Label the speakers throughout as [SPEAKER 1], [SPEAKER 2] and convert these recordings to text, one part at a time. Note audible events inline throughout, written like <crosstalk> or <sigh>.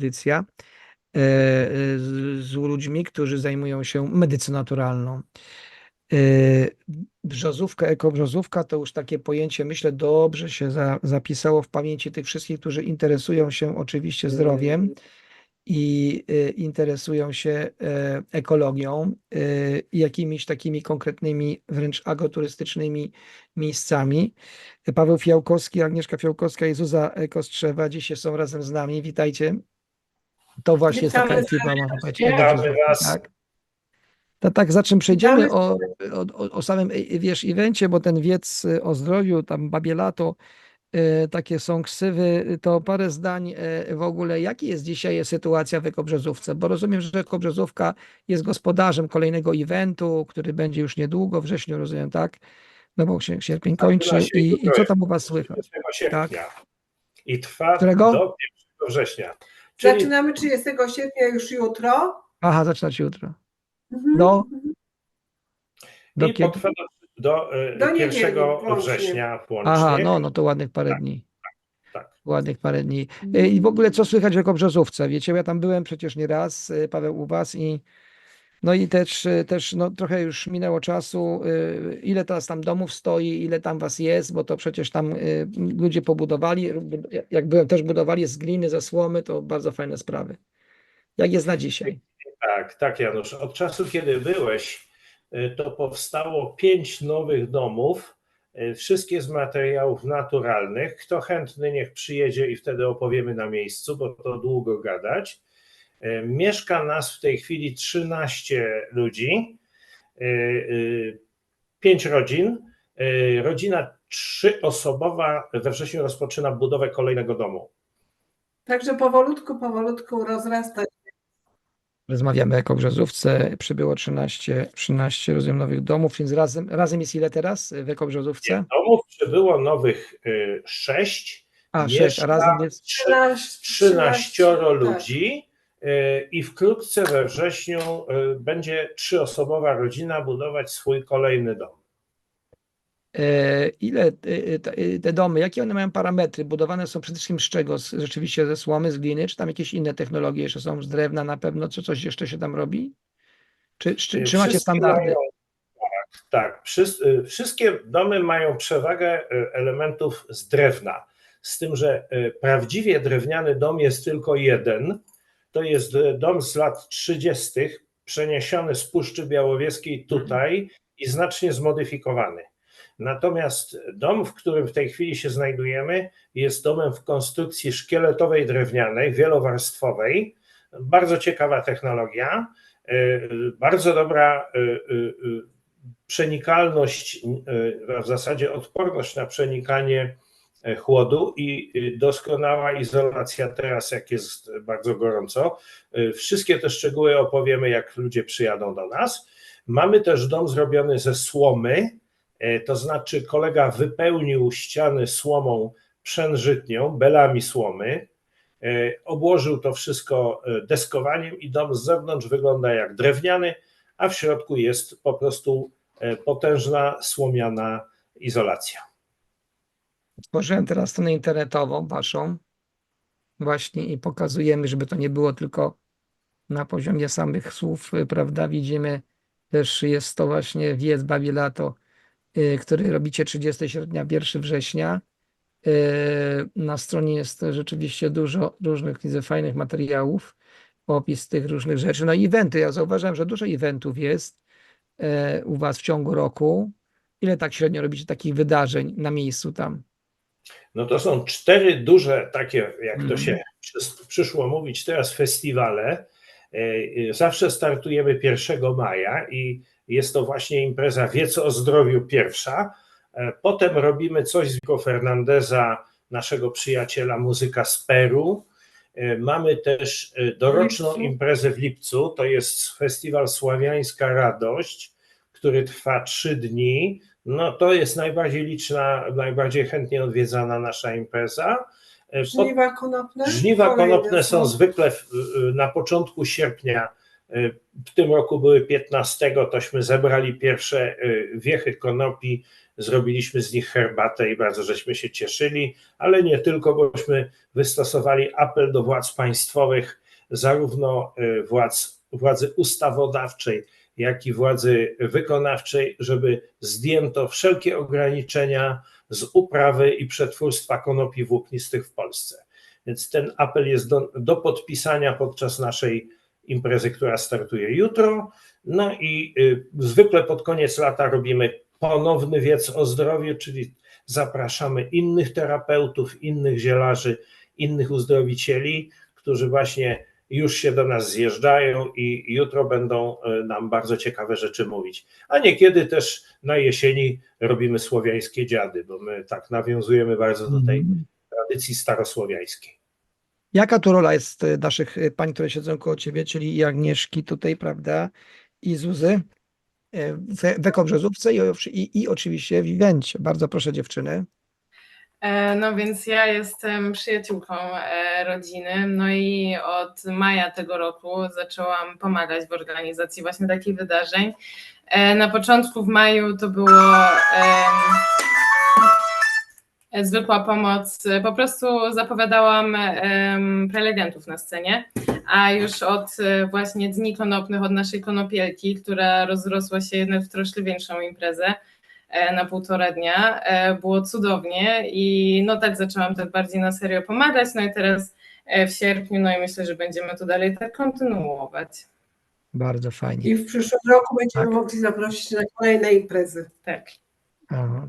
[SPEAKER 1] audycja e, e, z, ludźmi, którzy zajmują się medycyną naturalną. E, Brzozówka, ekobrzozówka to już takie pojęcie, myślę, dobrze się za, zapisało w pamięci tych wszystkich, którzy interesują się oczywiście zdrowiem i y, interesują się e, ekologią i jakimiś takimi konkretnymi, wręcz agroturystycznymi miejscami. Paweł Fiałkowski, Agnieszka Fiałkowska i Zuza Kostrzewa dzisiaj są razem z nami. Witajcie. To właśnie jest taka ekipa, można powiedzieć.
[SPEAKER 2] Witamy was.
[SPEAKER 1] Tak. To tak, za czym przejdziemy o, o, o- samym, e, wiesz, evencie, bo ten wiec y, o zdrowiu, tam babie lato, y, takie są ksywy, to parę zdań w ogóle, jaka jest dzisiaj sytuacja w Ekobrzezówce, bo rozumiem, że Ekobrzezówka jest gospodarzem kolejnego eventu, który będzie już niedługo, w wrześniu, rozumiem, tak? No bo się sierpień kończy
[SPEAKER 2] Zaczyna się
[SPEAKER 1] i, i co tam u was słychać?
[SPEAKER 2] 30 sierpnia.
[SPEAKER 1] Tak.
[SPEAKER 2] I trwa
[SPEAKER 1] Którego?
[SPEAKER 2] do 1 września. Czyli
[SPEAKER 3] Zaczynamy 30 sierpnia już jutro.
[SPEAKER 1] Aha, zaczynać jutro.
[SPEAKER 3] Mhm.
[SPEAKER 1] Do, do
[SPEAKER 2] i
[SPEAKER 1] kiedy?
[SPEAKER 2] potrwa do, do,
[SPEAKER 3] Do niedzieli
[SPEAKER 2] 1
[SPEAKER 3] włącznie.
[SPEAKER 2] września włącznie.
[SPEAKER 1] Aha, no, no to ładnych parę
[SPEAKER 2] Tak.
[SPEAKER 1] dni.
[SPEAKER 2] tak.
[SPEAKER 1] Ładnych parę dni. Y, I w ogóle co słychać w Ekobrzozówce? Wiecie, ja tam byłem przecież nie raz, y, Paweł u was i no i też, y, też no, trochę już minęło czasu, y, ile teraz tam domów stoi, ile tam was jest, bo to przecież tam y, ludzie pobudowali, bud- jak byłem też budowali z gliny, ze słomy, to bardzo fajne sprawy. Jak jest na dzisiaj?
[SPEAKER 2] Tak, tak, Janusz. Od czasu, kiedy byłeś, to powstało pięć nowych domów, wszystkie z materiałów naturalnych. Kto chętny, niech przyjedzie i wtedy opowiemy na miejscu, bo to długo gadać. Y, Mieszka nas w tej chwili 13 ludzi, y, y, pięć rodzin. Y, Rodzina trzyosobowa we wrześniu rozpoczyna budowę kolejnego domu.
[SPEAKER 3] Także powolutku, powolutku rozrasta.
[SPEAKER 1] Rozmawiamy o Ekobrzozówce, przybyło 13, 13 rozumiem nowych domów, więc razem, razem jest ile teraz w Ekobrzozówce?
[SPEAKER 2] Domów przybyło nowych y, sześć.
[SPEAKER 1] A,
[SPEAKER 2] Mieszka
[SPEAKER 1] 6, a razem jest
[SPEAKER 3] 13,
[SPEAKER 2] 13
[SPEAKER 3] tak.
[SPEAKER 2] ludzi y, i wkrótce we wrześniu y, będzie trzyosobowa rodzina budować swój kolejny dom.
[SPEAKER 1] E, Ile e, te, e, domy, jakie one mają parametry? Budowane są przede wszystkim z czego? Z, rzeczywiście ze słomy, z gliny, czy tam jakieś inne technologie jeszcze są z drewna na pewno? Co coś jeszcze się tam robi? Czy, czy, czy macie standardy?
[SPEAKER 2] Mają, tak, tak. Wszys- wszystkie domy mają przewagę elementów z drewna. Z tym, że prawdziwie drewniany dom jest tylko jeden. To jest y, dom z lat 30., przeniesiony z Puszczy Białowieskiej tutaj i znacznie zmodyfikowany. Natomiast dom, w którym w tej chwili się znajdujemy, jest domem w konstrukcji szkieletowej drewnianej, wielowarstwowej. Bardzo ciekawa technologia, y, bardzo dobra y, przenikalność, a w zasadzie odporność na przenikanie e, chłodu i y, doskonała izolacja teraz, jak jest bardzo gorąco. Y, Wszystkie te szczegóły opowiemy, jak ludzie przyjadą do nas. Mamy też dom zrobiony ze słomy, e, to znaczy kolega wypełnił ściany słomą przężytnią, belami słomy, e, obłożył to wszystko e, deskowaniem i dom z zewnątrz wygląda jak drewniany, a w środku jest po prostu e, potężna słomiana izolacja.
[SPEAKER 1] Tworzyłem teraz stronę internetową waszą właśnie i pokazujemy, żeby to nie było tylko na poziomie samych słów, y, prawda? Widzimy też jest to właśnie wiec Bawi Lato, y, który robicie 30 sierpnia, 1 września. Y, Na stronie jest rzeczywiście dużo różnych fajnych materiałów, opis tych różnych rzeczy. No i eventy, ja zauważyłem, że dużo eventów jest u was w ciągu roku. Ile tak średnio robicie takich wydarzeń na miejscu tam?
[SPEAKER 2] No to są cztery duże takie, jak to
[SPEAKER 1] Mhm.
[SPEAKER 2] się przys- przyszło mówić teraz, festiwale. E, e, Zawsze startujemy 1 maja i jest to właśnie impreza Wiec o zdrowiu pierwsza. E, Potem robimy coś z Vico Fernandeza, naszego przyjaciela, muzyka z Peru. Mamy też doroczną imprezę w lipcu, to jest festiwal Sławiańska Radość, który trwa trzy dni. No to jest najbardziej liczna, najbardziej chętnie odwiedzana nasza impreza. E,
[SPEAKER 3] Żniwa konopne.
[SPEAKER 2] Żniwa konopne są zwykle w, na początku sierpnia. Y, W tym roku były 15, tośmy zebrali pierwsze y, wiechy konopi zrobiliśmy z nich herbatę i bardzo żeśmy się cieszyli, ale nie tylko, bośmy wystosowali apel do władz państwowych, zarówno władz, władzy ustawodawczej, jak i władzy wykonawczej, żeby zdjęto wszelkie ograniczenia z uprawy i przetwórstwa konopi włóknistych w Polsce. Więc ten apel jest do, do podpisania podczas naszej imprezy, która startuje jutro. No i y, zwykle pod koniec lata robimy ponowny wiec o zdrowiu, czyli zapraszamy innych terapeutów, innych zielarzy, innych uzdrowicieli, którzy właśnie już się do nas zjeżdżają i jutro będą y, nam bardzo ciekawe rzeczy mówić. A niekiedy też na jesieni robimy słowiańskie dziady, bo my tak nawiązujemy bardzo do tej
[SPEAKER 1] Mhm.
[SPEAKER 2] tradycji starosłowiańskiej.
[SPEAKER 1] Jaka tu rola jest e, naszych e, pań, które siedzą koło ciebie, czyli i Agnieszki tutaj, prawda, i Zuzy e, w, Ekobrzezówce i, i, i oczywiście w. Bardzo proszę dziewczyny.
[SPEAKER 4] E, No więc ja jestem przyjaciółką e, rodziny, no i od maja tego roku zaczęłam pomagać w organizacji właśnie takich wydarzeń. E, Na początku w maju to było zwykła pomoc, po prostu zapowiadałam prelegentów na scenie, a już od właśnie Dni Konopnych, od naszej konopielki, która rozrosła się jednak w troszkę większą imprezę, na półtora dnia. E, Było cudownie i no tak zaczęłam tak bardziej na serio pomagać, no i teraz e, w sierpniu, no i myślę, że będziemy to dalej tak kontynuować.
[SPEAKER 1] Bardzo fajnie.
[SPEAKER 3] I w przyszłym roku będziemy
[SPEAKER 1] Tak.
[SPEAKER 3] mogli zaprosić na kolejne imprezy.
[SPEAKER 4] Tak.
[SPEAKER 1] Aha.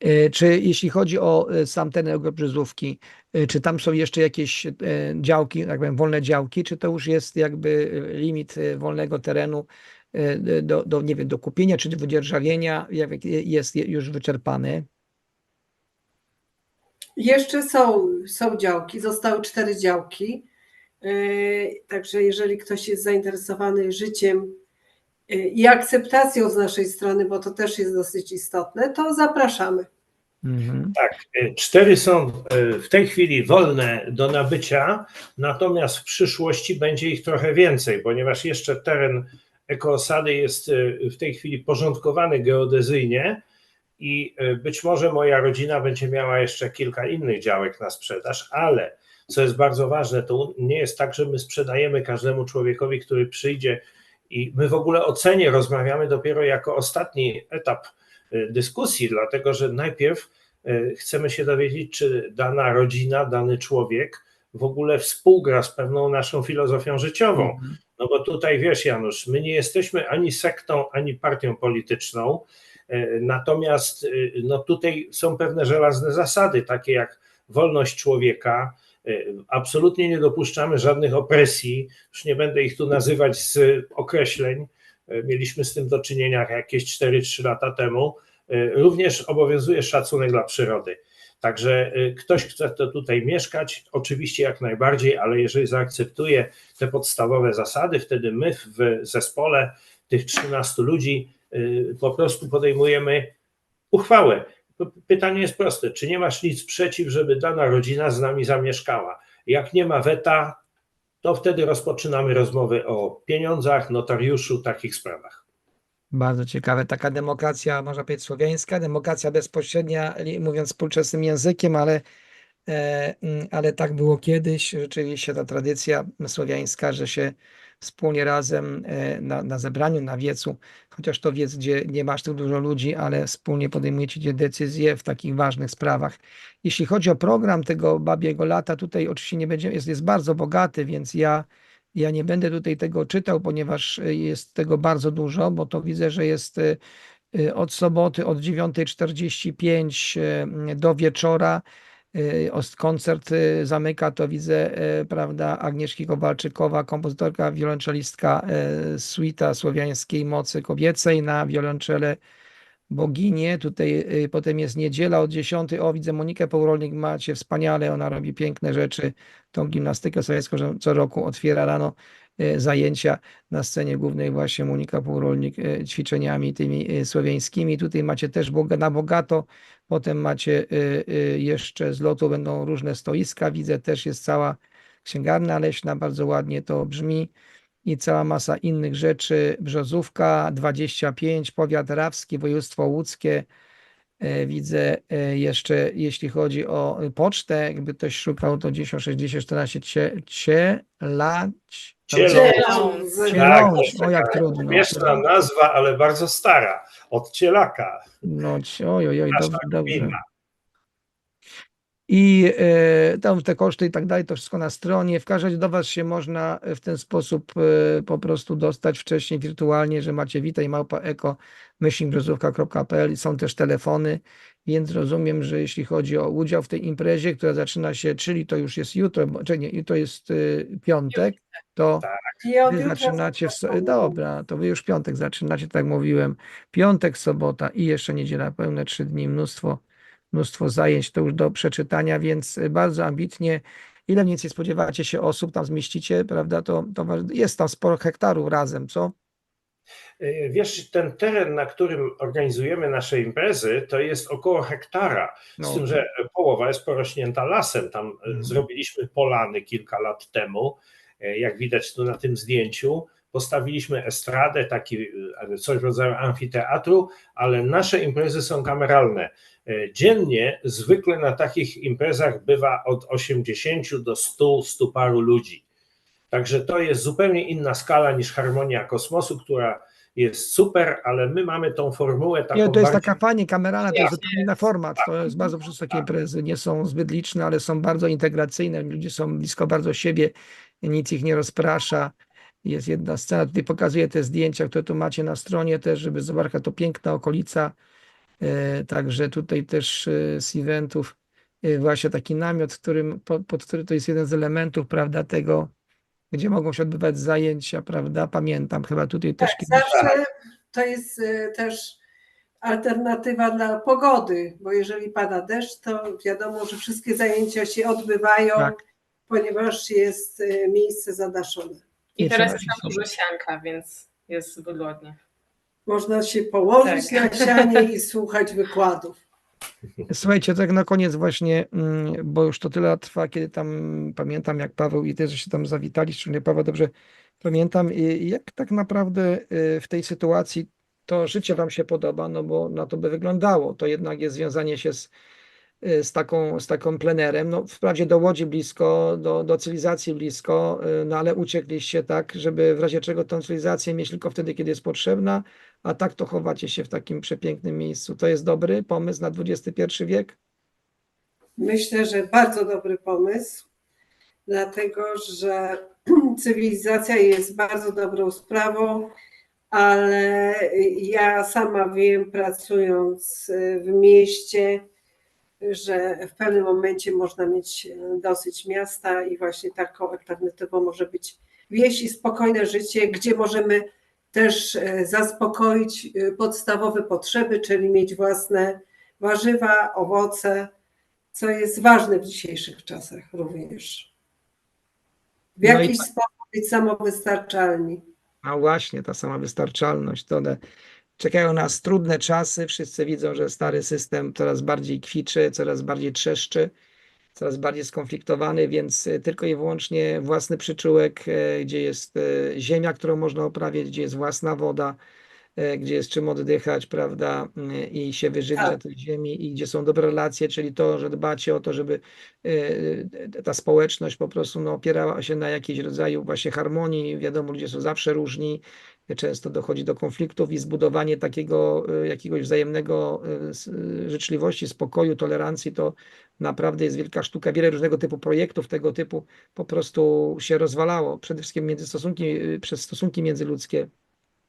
[SPEAKER 1] E, Czy jeśli chodzi o e, sam ten Ekobrzezówki, e, czy tam są jeszcze jakieś e, działki, tak powiem, wolne działki, czy to już jest jakby e, limit e, wolnego terenu e, do, do, nie wiem, do kupienia czy do wydzierżawienia jak- jest już wyczerpany?
[SPEAKER 3] Jeszcze są, są działki, zostały cztery działki. Yy, Także jeżeli ktoś jest zainteresowany życiem yy, i akceptacją z naszej strony, bo to też jest dosyć istotne, to zapraszamy.
[SPEAKER 1] Mhm.
[SPEAKER 2] Tak, y, cztery są y, w tej chwili wolne do nabycia, natomiast w przyszłości będzie ich trochę więcej, ponieważ jeszcze teren ekoosady jest y, w tej chwili porządkowany geodezyjnie i y, być może moja rodzina będzie miała jeszcze kilka innych działek na sprzedaż, ale co jest bardzo ważne, to nie jest tak, że my sprzedajemy każdemu człowiekowi, który przyjdzie i my w ogóle o cenie rozmawiamy dopiero jako ostatni etap y, dyskusji, dlatego że najpierw chcemy się dowiedzieć, czy dana rodzina, dany człowiek w ogóle współgra z pewną naszą filozofią życiową. No bo tutaj wiesz, Janusz, my nie jesteśmy ani sektą, ani partią polityczną. e, Natomiast e, no tutaj są pewne żelazne zasady, takie jak wolność człowieka. e, Absolutnie nie dopuszczamy żadnych opresji. Już nie będę ich tu nazywać z określeń. Mieliśmy z tym do czynienia jakieś 4-3 lata temu. Również obowiązuje szacunek dla przyrody. Także y, ktoś chce to tutaj mieszkać, oczywiście jak najbardziej, ale jeżeli zaakceptuje te podstawowe zasady, wtedy my w zespole tych 13 ludzi y, po prostu podejmujemy uchwałę. Pytanie jest proste: czy nie masz nic przeciw, żeby dana rodzina z nami zamieszkała? Jak nie ma weta, to wtedy rozpoczynamy rozmowy o pieniądzach, notariuszu, takich sprawach.
[SPEAKER 1] Bardzo ciekawe. Taka demokracja, można powiedzieć, słowiańska, demokracja bezpośrednia, mówiąc współczesnym językiem, ale, e, mm, ale tak było kiedyś. Rzeczywiście ta tradycja słowiańska, że się wspólnie razem e, na, na zebraniu, na wiecu, chociaż to wiec, gdzie nie masz tak dużo ludzi, ale wspólnie podejmujecie decyzje w takich ważnych sprawach. Jeśli chodzi o program tego babiego lata, tutaj oczywiście nie będzie, jest, jest bardzo bogaty, więc ja ja nie będę tutaj tego czytał, ponieważ y, jest tego bardzo dużo, bo to widzę, że jest y, y, od soboty od 9.45 y, do wieczora. Koncert zamyka to widzę, prawda, Agnieszki Kowalczykowa, kompozytorka, wiolonczelistka suita słowiańskiej mocy kobiecej na wiolonczele boginię. Tutaj y, potem jest niedziela od 10. O, widzę Monikę Połrolnik, macie wspaniale, ona robi piękne rzeczy. Tą gimnastykę sowiecką co roku otwiera rano y, zajęcia na scenie głównej właśnie Monika Półrolnik y, ćwiczeniami tymi słowiańskimi. Tutaj macie też na bogato, potem macie jeszcze z lotu będą różne stoiska, widzę też jest cała księgarnia leśna, bardzo ładnie to brzmi i cała masa innych rzeczy. Brzozówka 25, powiat rawski, województwo łódzkie, E, Widzę e, jeszcze, jeśli chodzi o e, pocztę, jakby ktoś szukał, to 1060 14 cie, cielać.
[SPEAKER 2] Tak, jest
[SPEAKER 1] o jak trudno.
[SPEAKER 2] Śmieszna nazwa, ale bardzo stara. Od cielaka.
[SPEAKER 1] No, oj, oj, oj, dobrze, dobrze. I e, tam te koszty i tak dalej, to wszystko na stronie. Wkazać do Was się można w ten sposób e, po prostu dostać wcześniej wirtualnie, że macie witaj małpa eko myślnikbrzozówka.pl i są też telefony, więc rozumiem, że jeśli chodzi o udział w tej imprezie, która zaczyna się, czyli to już jest jutro, czy nie, to jest e, piątek, to
[SPEAKER 3] od
[SPEAKER 1] Wy zaczynacie w. Dobra, to wy już w piątek zaczynacie, tak mówiłem. Piątek, sobota i jeszcze niedziela, pełne trzy dni, mnóstwo, mnóstwo zajęć to już do przeczytania, więc y, bardzo ambitnie. Ile mniej więcej spodziewacie się osób tam zmieścicie, prawda? To, to jest tam sporo hektarów razem, co?
[SPEAKER 2] E, Wiesz, ten teren, na którym organizujemy nasze imprezy, to jest około hektara. Z
[SPEAKER 1] No,
[SPEAKER 2] tym, że połowa jest porośnięta lasem. Tam
[SPEAKER 1] Mhm.
[SPEAKER 2] zrobiliśmy polany kilka lat temu. Jak widać tu na tym zdjęciu, postawiliśmy estradę, taki coś w rodzaju amfiteatru, ale nasze imprezy są kameralne. E, Dziennie zwykle na takich imprezach bywa od 80 do 100, 100 paru ludzi. Także to jest zupełnie inna skala niż Harmonia Kosmosu, która jest super, ale my mamy tą formułę taką
[SPEAKER 1] Nie, to jest
[SPEAKER 2] bardziej-
[SPEAKER 1] taka fajnie kameralna, to jest zupełnie inny format. To jest bardzo przez takie imprezy. Nie są zbyt liczne, ale są bardzo integracyjne. Ludzie są blisko bardzo siebie, nic ich nie rozprasza. Jest jedna scena, tutaj pokazuję te zdjęcia, które tu macie na stronie też, żeby zobaczyć, to piękna okolica. E, Także tutaj też e, z eventów e, właśnie taki namiot, w którym, pod, pod który to jest jeden z elementów, prawda, tego, gdzie mogą się odbywać zajęcia, prawda? Pamiętam, chyba tutaj też
[SPEAKER 3] Tak,
[SPEAKER 1] kiedyś.
[SPEAKER 3] zawsze to jest też alternatywa dla pogody, bo jeżeli pada deszcz, to wiadomo, że wszystkie zajęcia się odbywają,
[SPEAKER 1] Tak.
[SPEAKER 3] ponieważ jest miejsce zadaszone.
[SPEAKER 4] I
[SPEAKER 1] Nie
[SPEAKER 4] teraz jest tam dużo sianka, więc jest wygodnie.
[SPEAKER 3] Można się położyć
[SPEAKER 4] Tak.
[SPEAKER 3] na sianie <laughs> i słuchać wykładów.
[SPEAKER 1] Słuchajcie, tak na koniec właśnie, mm, bo już to tyle lat trwa, kiedy tam pamiętam, jak Paweł i też się tam zawitali, szczególnie Paweł dobrze pamiętam, i jak tak naprawdę y, w tej sytuacji to życie wam się podoba, no bo na to by wyglądało. To jednak jest związanie się z, z taką, z taką plenerem. No, wprawdzie do Łodzi blisko, do, do cywilizacji blisko, y, no ale uciekliście tak, żeby w razie czego tą cywilizację mieć tylko wtedy, kiedy jest potrzebna, a tak to chowacie się w takim przepięknym miejscu. To jest dobry pomysł na XXI wiek?
[SPEAKER 3] Myślę, że bardzo dobry pomysł, dlatego że <clears throat> cywilizacja jest bardzo dobrą sprawą, ale ja sama wiem, pracując w mieście, że w pewnym momencie można mieć dosyć miasta i właśnie taką alternatywą może być wieś i spokojne życie, gdzie możemy też e, zaspokoić e, podstawowe potrzeby, czyli mieć własne warzywa, owoce, co jest ważne w dzisiejszych czasach również. W
[SPEAKER 1] No i
[SPEAKER 3] jakiś sposób być samowystarczalni.
[SPEAKER 1] A właśnie, ta sama wystarczalność, to czekają nas trudne czasy. Wszyscy widzą, że stary system coraz bardziej kwiczy, coraz bardziej trzeszczy, coraz bardziej skonfliktowany, więc y, tylko i wyłącznie własny przyczółek, e, gdzie jest e, ziemia, którą można uprawiać, gdzie jest własna woda, e, gdzie jest czym oddychać, prawda, i się wyżywić
[SPEAKER 3] Tak.
[SPEAKER 1] na tej ziemi, i gdzie są dobre relacje, czyli to, że dbacie o to, żeby e, ta społeczność po prostu no, opierała się na jakiejś rodzaju właśnie harmonii. Wiadomo, ludzie są zawsze różni, często dochodzi do konfliktów i zbudowanie takiego e, jakiegoś wzajemnego e, e, życzliwości, spokoju, tolerancji to naprawdę jest wielka sztuka. Wiele różnego typu projektów tego typu po prostu się rozwalało. Przede wszystkim między stosunki, e, przez stosunki międzyludzkie,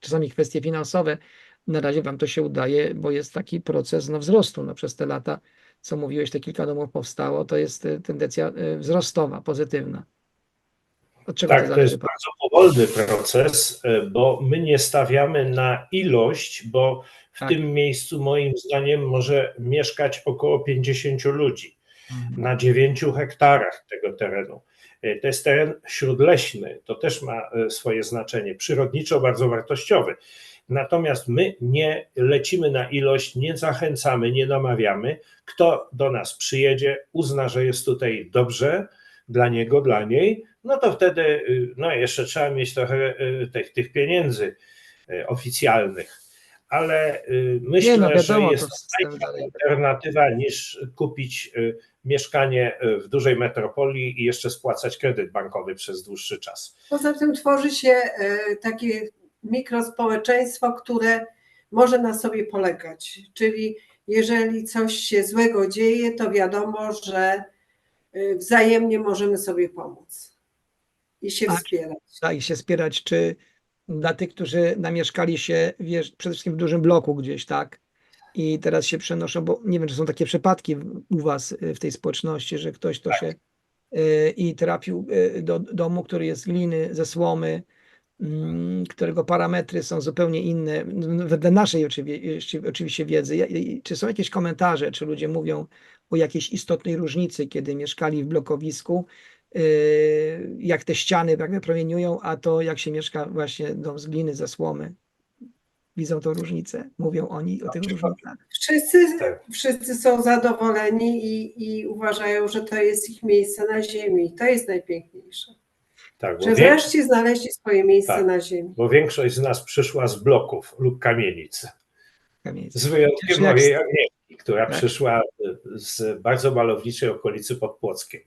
[SPEAKER 1] czasami kwestie finansowe. Na razie Wam to się udaje, bo jest taki proces no, wzrostu no, przez te lata. Co mówiłeś, te kilka domów powstało, to jest e, tendencja e, wzrostowa, pozytywna. Od czego
[SPEAKER 2] Tak, to
[SPEAKER 1] zależy?
[SPEAKER 2] jest bardzo powolny proces, e, bo my nie stawiamy na ilość, bo w
[SPEAKER 1] Tak.
[SPEAKER 2] tym miejscu moim zdaniem może mieszkać około 50 ludzi
[SPEAKER 1] Mhm.
[SPEAKER 2] na 9 hektarach tego terenu. E, To jest teren śródleśny, to też ma e, swoje znaczenie, przyrodniczo bardzo wartościowy. Natomiast my nie lecimy na ilość, nie zachęcamy, nie namawiamy. Kto do nas przyjedzie, uzna, że jest tutaj dobrze dla niego, dla niej, no to wtedy y, no jeszcze trzeba mieć trochę y, tych, tych pieniędzy y, oficjalnych. ale myślę,
[SPEAKER 1] Nie no, wiadomo,
[SPEAKER 2] że jest
[SPEAKER 1] dalej.
[SPEAKER 2] alternatywa niż kupić mieszkanie w dużej metropolii i jeszcze spłacać kredyt bankowy przez dłuższy czas.
[SPEAKER 3] Poza tym tworzy się takie mikrospołeczeństwo, które może na sobie polegać. Czyli jeżeli coś się złego dzieje, to wiadomo, że wzajemnie możemy sobie pomóc i się
[SPEAKER 1] Tak.
[SPEAKER 3] wspierać.
[SPEAKER 1] Tak, i się wspierać, czy dla tych, którzy namieszkali się, wiesz, przede wszystkim w dużym bloku gdzieś, tak? I teraz się przenoszą, bo nie wiem, czy są takie przypadki u was y, w tej społeczności, że ktoś to się y, i trafił y, do domu, który jest z gliny, ze słomy, mm, którego parametry są zupełnie inne, wedle naszej oczywiście, oczywiście wiedzy. Czy są jakieś komentarze, czy ludzie mówią o jakiejś istotnej różnicy, kiedy mieszkali w blokowisku, yy, jak te ściany jakby promieniują, a to jak się mieszka właśnie dom z gliny, ze słomy. Widzą tą różnicę, mówią oni o tych różnicach.
[SPEAKER 3] Wszyscy,
[SPEAKER 2] Tak.
[SPEAKER 3] wszyscy są zadowoleni i, i uważają, że to jest ich miejsce na ziemi. I to jest najpiękniejsze.
[SPEAKER 2] Tak,
[SPEAKER 3] Że
[SPEAKER 2] wie,
[SPEAKER 3] wreszcie znaleźli swoje miejsce
[SPEAKER 2] Tak.
[SPEAKER 3] na ziemi.
[SPEAKER 2] bo większość z nas przyszła z bloków lub kamienic.
[SPEAKER 1] Kamienice.
[SPEAKER 2] Z wyjątkiem
[SPEAKER 1] jak
[SPEAKER 2] mojej Agnieszki, która
[SPEAKER 1] Tak.
[SPEAKER 2] przyszła z bardzo malowniczej okolicy pod Płockiem.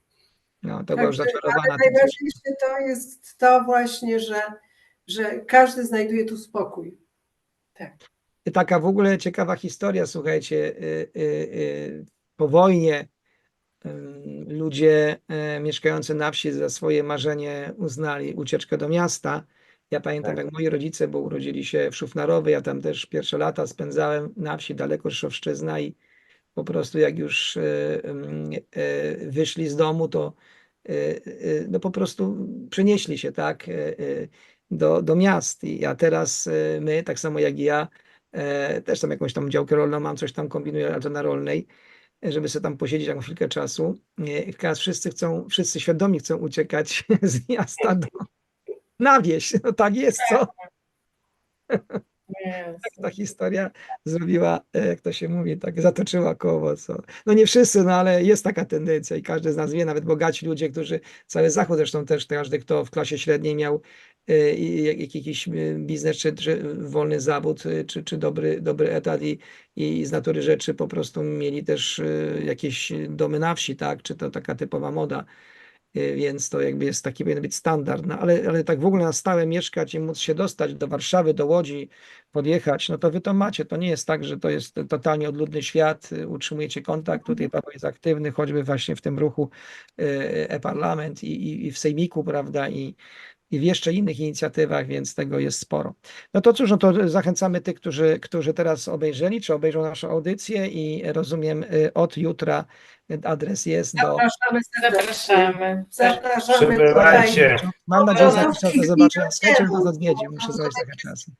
[SPEAKER 1] No, to była już
[SPEAKER 3] Także,
[SPEAKER 1] zaczarowana.
[SPEAKER 3] najważniejsze to jest to właśnie, że, że każdy znajduje tu spokój.
[SPEAKER 1] Taka w ogóle ciekawa historia, słuchajcie, y, y, y, po wojnie ludzie mieszkający na wsi za swoje marzenie uznali ucieczkę do miasta. Ja pamiętam,
[SPEAKER 2] Tak.
[SPEAKER 1] jak moi rodzice, bo urodzili się w Szufnarowie, ja tam też pierwsze lata spędzałem na wsi, daleko Rzeszowszczyzna i po prostu jak już e, e, wyszli z domu, to e, no po prostu przenieśli się, tak, do, do miast. I a teraz my, tak samo jak i ja, też tam jakąś tam działkę rolną mam, coś tam kombinuję, ale to na rolnej, żeby sobie tam posiedzieć jakąś chwilkę czasu. I teraz wszyscy chcą, wszyscy świadomi chcą uciekać <laughs> z miasta do, na wieś. No tak jest, co? <laughs>
[SPEAKER 4] Jest.
[SPEAKER 1] ta historia zrobiła, e, jak to się mówi, tak zatoczyła koło. Co. No nie wszyscy, no ale jest taka tendencja i każdy z nas wie, nawet bogaci ludzie, którzy, cały Zachód zresztą też, każdy, kto w klasie średniej miał e, jakiś e, biznes, czy, czy wolny zawód, czy, czy dobry, dobry etat i, i z natury rzeczy po prostu mieli też jakieś domy na wsi, tak, czy to taka typowa moda. Y, Więc to jakby jest taki powinien być standard. No, ale, ale tak w ogóle na stałe mieszkać i móc się dostać do Warszawy, do Łodzi, podjechać, no to wy to macie. To nie jest tak, że to jest totalnie odludny świat, y, utrzymujecie kontakt, tutaj Paweł jest aktywny, choćby właśnie w tym ruchu y, e-parlament i, i, i w Sejmiku, prawda, i, i w jeszcze innych inicjatywach, więc tego jest sporo. No to cóż, no to zachęcamy tych, którzy, którzy teraz obejrzeli, czy obejrzą naszą audycję i rozumiem y, od jutra adres jest do...
[SPEAKER 3] Zapraszamy serdecznie.
[SPEAKER 4] Zapraszamy.
[SPEAKER 3] Zapraszamy
[SPEAKER 2] Przybywajcie.
[SPEAKER 3] tutaj.
[SPEAKER 1] Mam nadzieję, że
[SPEAKER 3] do
[SPEAKER 1] jakiś czas do
[SPEAKER 3] wszystkich
[SPEAKER 1] zobaczenia. Z chęcią was
[SPEAKER 3] widzów.
[SPEAKER 1] odwiedził, muszę znaleźć trochę czasu.